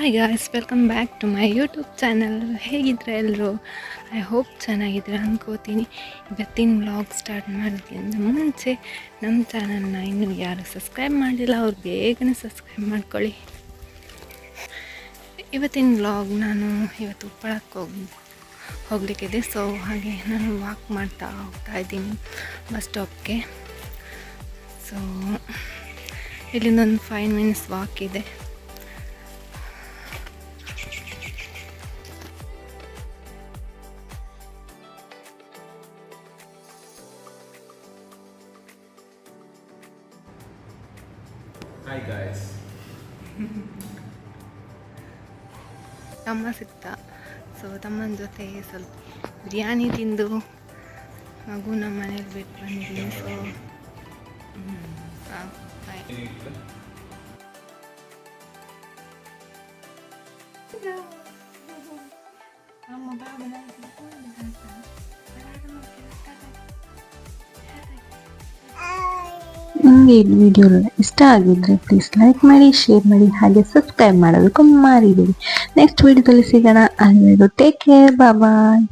Hi guys welcome back to my YouTube channel ಹೇಗಿದ್ರೆ ಎಲ್ಲರೂ I hope ಚೆನ್ನಾಗಿದ್ರೆ ಅನ್ಕೋತೀನಿ ಇವತ್ತಿನ ವ್ಲಾಗ್ ಸ್ಟಾರ್ಟ್ ಮಾಡೋದ್ಕಿಂತ ಮುಂಚೆ ನಮ್ಮ ಚಾನಲ್ನ ಇನ್ನೂ ಯಾರು ಸಬ್ಸ್ಕ್ರೈಬ್ ಮಾಡಿಲ್ಲ, ಅವ್ರು ಬೇಗನೆ ಸಬ್ಸ್ಕ್ರೈಬ್ ಮಾಡ್ಕೊಳ್ಳಿ. ಇವತ್ತಿನ ವ್ಲಾಗ್ ನಾನು ಇವತ್ತು ಉಪ್ಪಳಕ್ಕೆ ಹೋಗಿ ಹೋಗಲಿಕ್ಕಿದೆ. ಸೊ ಹಾಗೆ ನಾನು ವಾಕ್ ಮಾಡ್ತಾ ಹೋಗ್ತಾ ಇದ್ದೀನಿ ಬಸ್ ಸ್ಟಾಪ್ಗೆ ಸೊ ಇಲ್ಲಿಂದ ಒಂದು ಫೈವ್ ಮಿನಿಟ್ಸ್ ವಾಕ್ ಇದೆ. Hi ಗಾಯ್ಸ್ ತಮ್ಮ ಸಿಕ್ತ ಸೊ ತಮ್ಮನ ಜೊತೆ ಸ್ವಲ್ಪ ಬಿರಿಯಾನಿ ತಿಂದು ಮಗು ನಮ್ಮ ಮನೇಲಿ ಬಿಟ್ಟು ಬಂದಿದ್ದೀನಿ. ಸೊ ಬಾಯ್ ನಿಮಗೆ ಈ ವಿಡಿಯೋ ಇಷ್ಟ ಆಗಿದ್ರೆ ಪ್ಲೀಸ್ ಲೈಕ್ ಮಾಡಿ ಶೇರ್ ಮಾಡಿ, ಹಾಗೆ ಸಬ್ಸ್ಕ್ರೈಬ್ ಮಾಡೋದಕ್ಕೂ ಮಾರಿಬೇಡಿ. ನೆಕ್ಸ್ಟ್ ವಿಡಿಯೋದಲ್ಲಿ ಸಿಗೋಣ. ಅಲ್ಲಿವರೆಗೂ ಟೇಕ್ ಕೇರ್ ಬಾಯ್